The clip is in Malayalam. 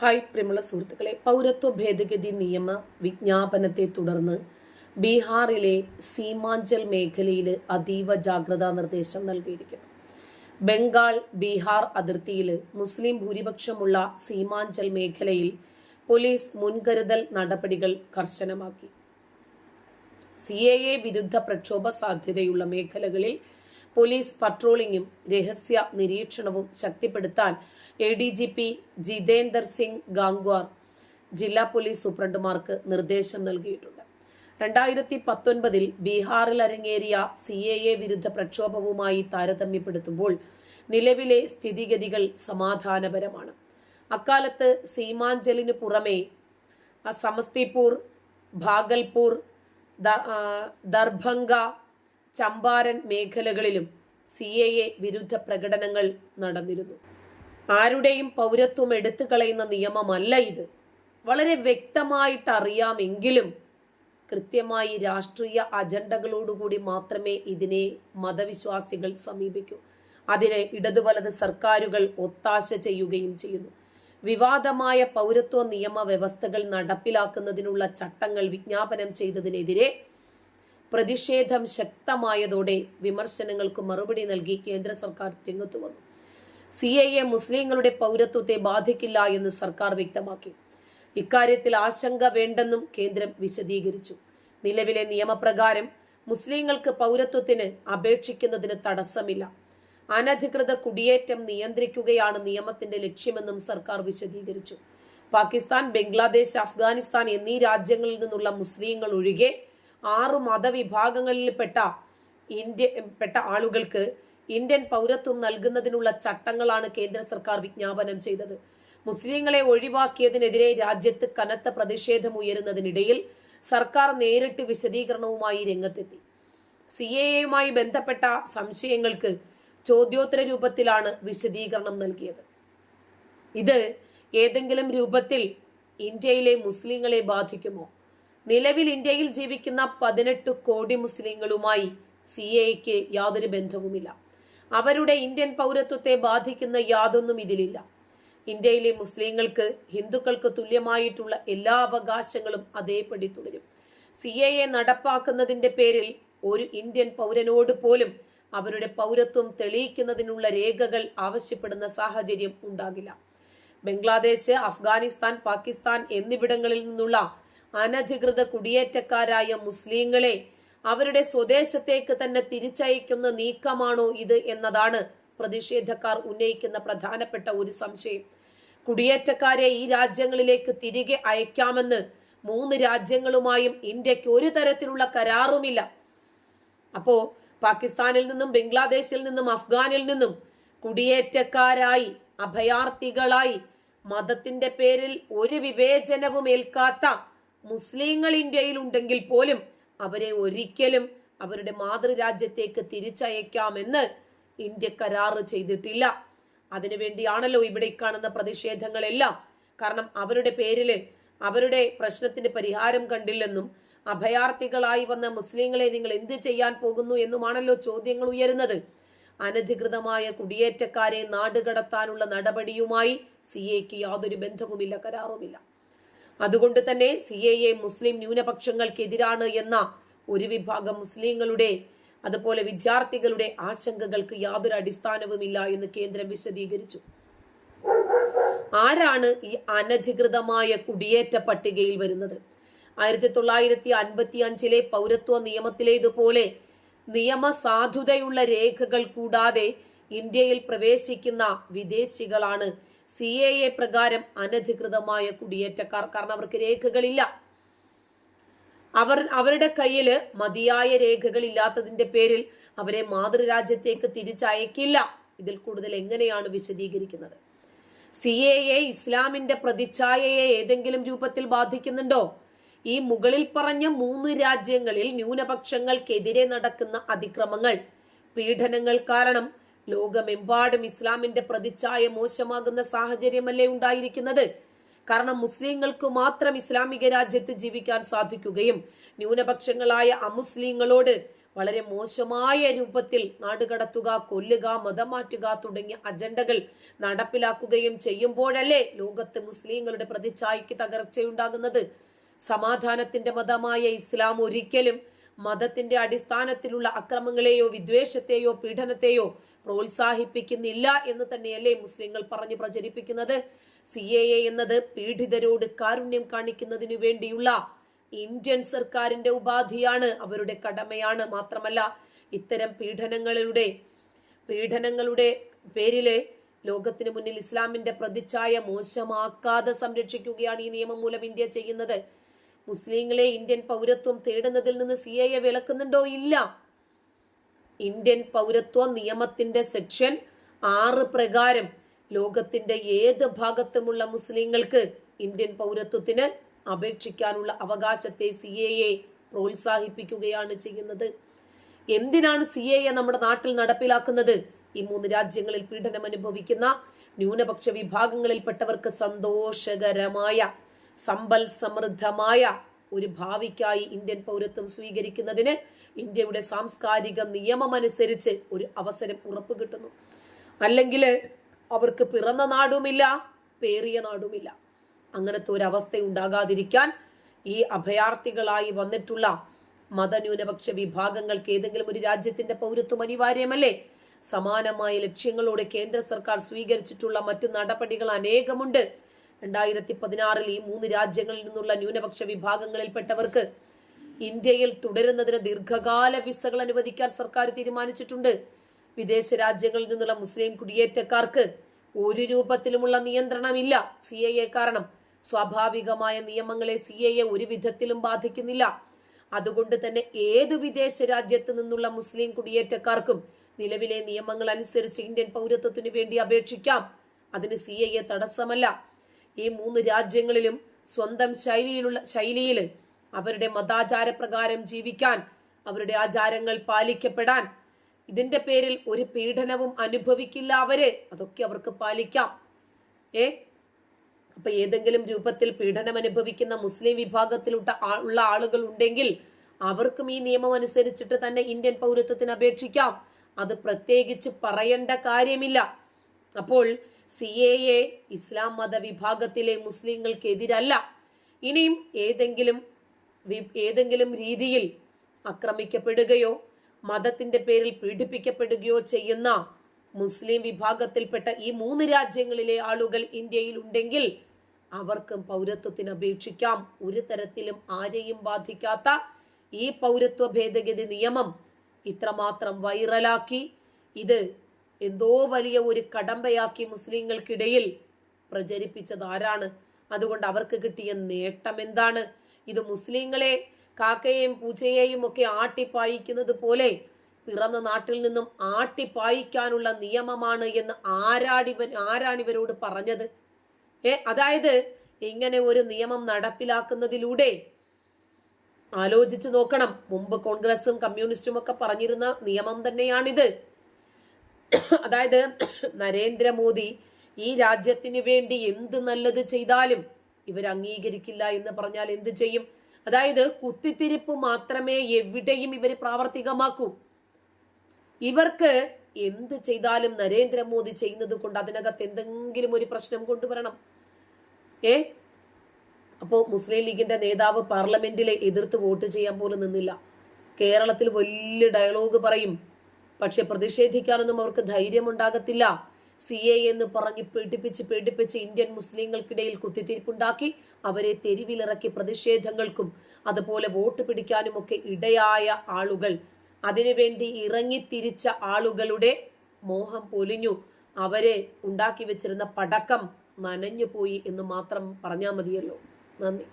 ഹായ് പ്രിയമുള്ള സുഹൃത്തുക്കളെ പൗരത്വ ഭേദഗതി നിയമ വിജ്ഞാപനത്തെ തുടർന്ന് ബീഹാറിലെ സീമാഞ്ചൽ മേഖലയിൽ അതീവ ജാഗ്രതാ നിർദ്ദേശം നൽകിയിരിക്കുന്നു. ബംഗാൾ ബീഹാർ അതിർത്തിയിൽ മുസ്ലിം ഭൂരിപക്ഷമുള്ള സീമാഞ്ചൽ മേഖലയിൽ പോലീസ് മുൻകരുതൽ നടപടികൾ കർശനമാക്കി. സി എ എ വിരുദ്ധ പ്രക്ഷോഭ സാധ്യതയുള്ള മേഖലകളിൽ പോലീസ് പട്രോളിംഗും രഹസ്യ നിരീക്ഷണവും ശക്തിപ്പെടുത്താൻ A D G P Jitender Singh Gangwar ജില്ലാ പോലീസ് സൂപ്രണ്ടുമാർക്ക് നിർദ്ദേശം നൽകിയിട്ടുണ്ട്. രണ്ടായിരത്തി പത്തൊൻപതിൽ ബീഹാറിൽ അരങ്ങേറിയ സി എ എ വിരുദ്ധ പ്രക്ഷോഭവുമായി താരതമ്യപ്പെടുത്തുമ്പോൾ നിലവിലെ സ്ഥിതിഗതികൾ സമാധാനപരമാണ്. അക്കാലത്ത് സീമാഞ്ചലിനു പുറമെ സമസ്തിപൂർ ഭാഗൽപൂർ ദർഭംഗ ചമ്പാരൻ മേഖലകളിലും സി എ എ വിരുദ്ധ പ്രകടനങ്ങൾ നടന്നിരുന്നു. ആരുടെയും പൗരത്വം എടുത്തു കളയുന്ന നിയമമല്ല ഇത്. വളരെ വ്യക്തമായിട്ട് അറിയാമെങ്കിലും കൃത്യമായി രാഷ്ട്രീയ അജണ്ടകളോടുകൂടി മാത്രമേ ഇതിനെ മതവിശ്വാസികൾ സമീപിക്കൂ. അതിന് ഇടതു വലത് സർക്കാരുകൾ ഒത്താശ ചെയ്യുകയും ചെയ്യുന്നു. വിവാദമായ പൗരത്വ നിയമ വ്യവസ്ഥകൾ നടപ്പിലാക്കുന്നതിനുള്ള ചട്ടങ്ങൾ വിജ്ഞാപനം ചെയ്തതിനെതിരെ പ്രതിഷേധം ശക്തമായതോടെ വിമർശനങ്ങൾക്ക് മറുപടി നൽകി കേന്ദ്ര സർക്കാർ രംഗത്തു വന്നു. സി ഐ എ മുസ്ലിങ്ങളുടെ പൗരത്വത്തെ ബാധിക്കില്ല എന്ന് സർക്കാർ വ്യക്തമാക്കി. ഇക്കാര്യത്തിൽ ആശങ്ക വേണ്ടെന്നും കേന്ദ്രം വിശദീകരിച്ചു. നിലവിലെ നിയമപ്രകാരം മുസ്ലിങ്ങൾക്ക് പൗരത്വത്തിന് അപേക്ഷിക്കുന്നതിന് തടസ്സമില്ല. അനധികൃത കുടിയേറ്റം നിയന്ത്രിക്കുകയാണ് നിയമത്തിന്റെ ലക്ഷ്യമെന്നും സർക്കാർ വിശദീകരിച്ചു. പാകിസ്ഥാൻ ബംഗ്ലാദേശ് അഫ്ഗാനിസ്ഥാൻ എന്നീ രാജ്യങ്ങളിൽ നിന്നുള്ള മുസ്ലിങ്ങൾ ഒഴികെ ആറു മതവിഭാഗങ്ങളിൽപ്പെട്ട ഇന്ത്യ പെട്ട ആളുകൾക്ക് ഇന്ത്യൻ പൗരത്വം നൽകുന്നതിനുള്ള ചട്ടങ്ങളാണ് കേന്ദ്ര സർക്കാർ വിജ്ഞാപനം ചെയ്തത്. മുസ്ലിങ്ങളെ ഒഴിവാക്കിയതിനെതിരെ രാജ്യത്ത് കനത്ത പ്രതിഷേധം ഉയരുന്നതിനിടയിൽ സർക്കാർ നേരിട്ട് വിശദീകരണവുമായി രംഗത്തെത്തി. സി എയുമായി ബന്ധപ്പെട്ട സംശയങ്ങൾക്ക് ചോദ്യോത്തര രൂപത്തിലാണ് വിശദീകരണം നൽകിയത്. ഇത് ഏതെങ്കിലും രൂപത്തിൽ ഇന്ത്യയിലെ മുസ്ലിങ്ങളെ ബാധിക്കുമോ? നിലവിൽ ഇന്ത്യയിൽ ജീവിക്കുന്ന പതിനെട്ട് കോടി മുസ്ലിങ്ങളുമായി സി എക്ക് യാതൊരു ബന്ധവുമില്ല. അവരുടെ ഇന്ത്യൻ പൗരത്വത്തെ ബാധിക്കുന്ന യാതൊന്നും ഇതിലില്ല. ഇന്ത്യയിലെ മുസ്ലിങ്ങൾക്ക് ഹിന്ദുക്കൾക്ക് തുല്യമായിട്ടുള്ള എല്ലാ അവകാശങ്ങളും അതേപടി തുടരും. സി എ എ നടപ്പാക്കുന്നതിന്റെ പേരിൽ ഒരു ഇന്ത്യൻ പൗരനോട് പോലും അവരുടെ പൗരത്വം തെളിയിക്കുന്നതിനുള്ള രേഖകൾ ആവശ്യപ്പെടുന്ന സാഹചര്യം ഉണ്ടാകില്ല. ബംഗ്ലാദേശ് അഫ്ഗാനിസ്ഥാൻ പാകിസ്ഥാൻ എന്നിവിടങ്ങളിൽ നിന്നുള്ള അനധികൃത കുടിയേറ്റക്കാരായ മുസ്ലിങ്ങളെ അവരുടെ സ്വദേശത്തേക്ക് തന്നെ തിരിച്ചയക്കുന്ന നീക്കമാണോ ഇത് എന്നതാണ് പ്രതിഷേധക്കാർ ഉന്നയിക്കുന്ന പ്രധാനപ്പെട്ട ഒരു സംശയം. കുടിയേറ്റക്കാരെ ഈ രാജ്യങ്ങളിലേക്ക് തിരികെ അയക്കാമെന്ന് മൂന്ന് രാജ്യങ്ങളുമായും ഇന്ത്യയ്ക്ക് ഒരു തരത്തിലുള്ള കരാറുമില്ല. അപ്പോ പാകിസ്ഥാനിൽ നിന്നും ബംഗ്ലാദേശിൽ നിന്നും അഫ്ഗാനിൽ നിന്നും കുടിയേറ്റക്കാരായി അഭയാർത്ഥികളായി മതത്തിന്റെ പേരിൽ ഒരു വിവേചനവും ഏൽക്കാത്ത മുസ്ലിങ്ങൾ ഇന്ത്യയിൽ ഉണ്ടെങ്കിൽ പോലും അവരെ ഒരിക്കലും അവരുടെ മാതൃരാജ്യത്തേക്ക് തിരിച്ചയക്കാമെന്ന് ഇന്ത്യ കരാറ് ചെയ്തിട്ടില്ല. അതിനുവേണ്ടിയാണല്ലോ ഇവിടെ കാണുന്ന പ്രതിഷേധങ്ങളെല്ലാം. കാരണം അവരുടെ പേരിൽ അവരുടെ പ്രശ്നത്തിന് പരിഹാരം കണ്ടില്ലെന്നും അഭയാർത്ഥികളായി വന്ന മുസ്ലിങ്ങളെ നിങ്ങൾ എന്ത് ചെയ്യാൻ പോകുന്നു എന്നുമാണല്ലോ ചോദ്യങ്ങൾ ഉയരുന്നത്. അനധികൃതമായ കുടിയേറ്റക്കാരെ നാടുകടത്താനുള്ള നടപടിയുമായി സി എക്ക് യാതൊരു ബന്ധവുമില്ല കരാറുമില്ല. അതുകൊണ്ട് തന്നെ സി എ എ മുസ്ലിം ന്യൂനപക്ഷങ്ങൾക്കെതിരാണ് എന്ന ഒരു വിഭാഗം മുസ്ലിങ്ങളുടെ അതുപോലെ വിദ്യാർത്ഥികളുടെ ആശങ്കകൾക്ക് യാതൊരു അടിസ്ഥാനവുമില്ല എന്ന് കേന്ദ്രം വിശദീകരിച്ചു. ആരാണ് ഈ അനധികൃതമായ കുടിയേറ്റ പട്ടികയിൽ വരുന്നത്? ആയിരത്തി തൊള്ളായിരത്തി അൻപത്തി അഞ്ചിലെ പൗരത്വ നിയമത്തിലേതുപോലെ നിയമസാധുതയുള്ള രേഖകൾ കൂടാതെ ഇന്ത്യയിൽ പ്രവേശിക്കുന്ന വിദേശികളാണ് സി എ എ പ്രകാരം അനധികൃതമായ കുടിയേറ്റക്കാർ കാരണം അവർക്ക് രേഖകളില്ല. അവർ അവരുടെ കയ്യിൽ മതിയായ രേഖകൾ ഇല്ലാത്തതിന്റെ പേരിൽ അവരെ മാതൃരാജ്യത്തേക്ക് തിരിച്ചയക്കില്ല. ഇതിൽ കൂടുതൽ എങ്ങനെയാണ് വിശദീകരിക്കുന്നത്? സി എ എ ഇസ്ലാമിന്റെ പ്രതിച്ഛായയെ ഏതെങ്കിലും രൂപത്തിൽ ബാധിക്കുന്നുണ്ടോ? ഈ മുകളിൽ പറഞ്ഞ മൂന്ന് രാജ്യങ്ങളിൽ ന്യൂനപക്ഷങ്ങൾക്കെതിരെ നടക്കുന്ന അതിക്രമങ്ങൾ പീഡനങ്ങൾ കാരണം ലോകമെമ്പാടും ഇസ്ലാമിന്റെ പ്രതിച്ഛായ മോശമാകുന്ന സാഹചര്യമല്ലേ ഉണ്ടായിരിക്കുന്നത്? കാരണം മുസ്ലിങ്ങൾക്ക് മാത്രം ഇസ്ലാമിക രാജ്യത്ത് ജീവിക്കാൻ സാധിക്കുകയും ന്യൂനപക്ഷങ്ങളായ അമുസ്ലിങ്ങളോട് വളരെ മോശമായ രൂപത്തിൽ നാടുകടത്തുക കൊല്ലുക മതമാറ്റുക തുടങ്ങിയ അജണ്ടകൾ നടപ്പിലാക്കുകയും ചെയ്യുമ്പോഴല്ലേ ലോകത്ത് മുസ്ലിങ്ങളുടെ പ്രതിച്ഛായയ്ക്ക് തകർച്ചയുണ്ടാകുന്നത്? സമാധാനത്തിന്റെ മതമായ ഇസ്ലാം ഒരിക്കലും മതത്തിന്റെ അടിസ്ഥാനത്തിലുള്ള അക്രമങ്ങളെയോ വിദ്വേഷത്തെയോ പീഡനത്തെയോ പ്രോത്സാഹിപ്പിക്കുന്നില്ല എന്ന് തന്നെയല്ലേ മുസ്ലിങ്ങൾ പറഞ്ഞു പ്രചരിപ്പിക്കുന്നത്. സി എ എന്നത് പീഡിതരോട് കാരുണ്യം കാണിക്കുന്നതിനു വേണ്ടിയുള്ള ഇന്ത്യൻ സർക്കാരിന്റെ ഉപാധിയാണ് അവരുടെ കടമയാണ് മാത്രമല്ല ഇത്തരം പീഡനങ്ങളുടെ പീഡനങ്ങളുടെ പേരിൽ ലോകത്തിന് മുന്നിൽ ഇസ്ലാമിന്റെ പ്രതിച്ഛായ മോശമാക്കാതെ സംരക്ഷിക്കുകയാണ് ഈ നിയമം മൂലം ഇന്ത്യ ചെയ്യുന്നത്. മുസ്ലിങ്ങളെ ഇന്ത്യൻ പൗരത്വം തേടുന്നതിൽ നിന്ന് സി എ വിലക്കുന്നുണ്ടോ? ഇല്ല. ഇന്ത്യൻ പൗരത്വ നിയമത്തിന്റെ സെക്ഷൻ ആറ് പ്രകാരം ലോകത്തിന്റെ ഏത് ഭാഗത്തുമുള്ള മുസ്ലിങ്ങൾക്ക് ഇന്ത്യൻ പൗരത്വത്തിന് അപേക്ഷിക്കാനുള്ള അവകാശത്തെ സി എ പ്രോത്സാഹിപ്പിക്കുകയാണ് ചെയ്യുന്നത്. എന്തിനാണ് സി നമ്മുടെ നാട്ടിൽ നടപ്പിലാക്കുന്നത്? ഈ മൂന്ന് രാജ്യങ്ങളിൽ പീഡനം അനുഭവിക്കുന്ന ന്യൂനപക്ഷ വിഭാഗങ്ങളിൽപ്പെട്ടവർക്ക് സന്തോഷകരമായ സമ്പൽ സമൃദ്ധമായ ഒരു ഭാവിക്കായി ഇന്ത്യൻ പൗരത്വം സ്വീകരിക്കുന്നതിന് ഇന്ത്യയുടെ സാംസ്കാരിക നിയമമനുസരിച്ച് ഒരു അവസരം ഉറപ്പ് കിട്ടുന്നു. അല്ലെങ്കിൽ അവർക്ക് പിറന്ന നാടുമില്ല പേറിയ നാടുമില്ല. അങ്ങനത്തെ ഒരു അവസ്ഥ ഉണ്ടാകാതിരിക്കാൻ ഈ അഭയാർത്ഥികളായി വന്നിട്ടുള്ള മതന്യൂനപക്ഷ വിഭാഗങ്ങൾക്ക് ഏതെങ്കിലും ഒരു രാജ്യത്തിന്റെ പൗരത്വം അനിവാര്യമല്ലേ? സമാനമായ ലക്ഷ്യങ്ങളോടെ കേന്ദ്ര സർക്കാർ സ്വീകരിച്ചിട്ടുള്ള മറ്റു നടപടികൾ അനേകമുണ്ട്. രണ്ടായിരത്തി പതിനാറിൽ ഈ മൂന്ന് രാജ്യങ്ങളിൽ നിന്നുള്ള ന്യൂനപക്ഷ വിഭാഗങ്ങളിൽപ്പെട്ടവർക്ക് ഇന്ത്യയിൽ തുടരുന്നതിന് ദീർഘകാല വിസകൾ അനുവദിക്കാൻ സർക്കാർ തീരുമാനിച്ചിട്ടുണ്ട്. വിദേശ രാജ്യങ്ങളിൽ നിന്നുള്ള മുസ്ലിം കുടിയേറ്റക്കാർക്ക് ഒരു രൂപത്തിലുമുള്ള നിയന്ത്രണമില്ല. സി എ എ കാരണം സ്വാഭാവികമായ നിയമങ്ങളെ സി എ എ ഒരു വിധത്തിലും ബാധിക്കുന്നില്ല. അതുകൊണ്ട് തന്നെ ഏത് വിദേശ രാജ്യത്ത് നിന്നുള്ള മുസ്ലിം കുടിയേറ്റക്കാർക്കും നിലവിലെ നിയമങ്ങൾ അനുസരിച്ച് ഇന്ത്യൻ പൗരത്വത്തിനു വേണ്ടി അപേക്ഷിക്കാം. അതിന് സി എ തടസ്സമല്ല. ഈ മൂന്ന് രാജ്യങ്ങളിലും സ്വന്തം ശൈലിയിലുള്ള ശൈലിയിൽ അവരുടെ മതാചാര പ്രകാരം ജീവിക്കാൻ അവരുടെ ആചാരങ്ങൾ പാലിക്കപ്പെടാൻ ഇതിന്റെ പേരിൽ ഒരു പീഡനവും അനുഭവിക്കില്ല അവർ. അതൊക്കെ അവർക്ക് പാലിക്കാം. ഏ? അപ്പൊ ഏതെങ്കിലും രൂപത്തിൽ പീഡനം അനുഭവിക്കുന്ന മുസ്ലിം വിഭാഗത്തിലുള്ള ഉള്ള ആളുകൾ ഉണ്ടെങ്കിൽ അവർക്കും ഈ നിയമം അനുസരിച്ചിട്ട് തന്നെ ഇന്ത്യൻ പൗരത്വത്തിന് അപേക്ഷിക്കാം. അത് പ്രത്യേകിച്ച് പറയേണ്ട കാര്യമില്ല. അപ്പോൾ സി എ എ ഇസ്ലാം മത വിഭാഗത്തിലെ മുസ്ലിങ്ങൾക്കെതിരല്ല. ഇനിയും ഏതെങ്കിലും ഏതെങ്കിലും രീതിയിൽ ആക്രമിക്കപ്പെടുകയോ മതത്തിന്റെ പേരിൽ പീഡിപ്പിക്കപ്പെടുകയോ ചെയ്യുന്ന മുസ്ലിം വിഭാഗത്തിൽപ്പെട്ട ഈ മൂന്ന് രാജ്യങ്ങളിലെ ആളുകൾ ഇന്ത്യയിൽ ഉണ്ടെങ്കിൽ അവർക്കും പൗരത്വത്തിന് അപേക്ഷിക്കാം. ഒരു തരത്തിലും ആരെയും ബാധിക്കാത്ത ഈ പൗരത്വ ഭേദഗതി നിയമം ഇത്രമാത്രം വൈറലാക്കി. ഇത് എന്തോ വലിയ ഒരു കടമ്പയാക്കി മുസ്ലിങ്ങൾക്കിടയിൽ പ്രചരിപ്പിച്ചത് ആരാണ്? അതുകൊണ്ട് അവർക്ക് കിട്ടിയ നേട്ടം എന്താണ്? ഇത് മുസ്ലിങ്ങളെ കാക്കയെയും പൂച്ചയെയും ഒക്കെ ആട്ടിപ്പായിക്കുന്നത് പോലെ പിറന്ന നാട്ടിൽ നിന്നും ആട്ടിപ്പായിക്കാനുള്ള നിയമമാണ് എന്ന് ആരാടിവൻ ആരാണിവരോട് പറഞ്ഞത്? ഏ അതായത് ഇങ്ങനെ ഒരു നിയമം നടപ്പിലാക്കുന്നതിലൂടെ ആലോചിച്ചു നോക്കണം. മുമ്പ് കോൺഗ്രസും കമ്മ്യൂണിസ്റ്റും ഒക്കെ പറഞ്ഞിരുന്ന നിയമം തന്നെയാണിത്. അതായത് നരേന്ദ്രമോദി ഈ രാജ്യത്തിന് വേണ്ടി എന്ത് നല്ലത് ചെയ്താലും ഇവർ അംഗീകരിക്കില്ല എന്ന് പറഞ്ഞാൽ എന്ത് ചെയ്യും? അതായത് കുത്തിത്തിരിപ്പ് മാത്രമേ എവിടെയും ഇവർ പ്രാവർത്തികമാക്കൂ. ഇവർക്ക് എന്ത് ചെയ്താലും നരേന്ദ്രമോദി ചെയ്യുന്നത് കൊണ്ട് അതിനകത്ത് എന്തെങ്കിലും ഒരു പ്രശ്നം കൊണ്ടുവരണം. ഏ? അപ്പോ മുസ്ലിം ലീഗിന്റെ നേതാവ് പാർലമെന്റിലെ എതിർത്ത് വോട്ട് ചെയ്യാൻ പോലും നിന്നില്ല. കേരളത്തിൽ വലിയ ഡയലോഗ് പറയും പക്ഷെ പ്രതിഷേധിക്കാനൊന്നും അവർക്ക് ധൈര്യം ഉണ്ടാകത്തില്ല സി എ എന്ന് പറഞ്ഞ് പീഡിപ്പിച്ച് പീഡിപ്പിച്ച് ഇന്ത്യൻ മുസ്ലിങ്ങൾക്കിടയിൽ കുത്തിത്തിരിപ്പുണ്ടാക്കി അവരെ തെരുവിലിറക്കി പ്രതിഷേധങ്ങൾക്കും അതുപോലെ വോട്ട് പിടിക്കാനുമൊക്കെ ഇടയായ ആളുകൾ. അതിനുവേണ്ടി ഇറങ്ങിത്തിരിച്ച ആളുകളുടെ മോഹം പൊലിഞ്ഞു. അവരെ ഉണ്ടാക്കി വെച്ചിരുന്ന പടക്കം നനഞ്ഞു പോയി എന്ന് മാത്രം പറഞ്ഞാൽ മതിയല്ലോ. നന്ദി.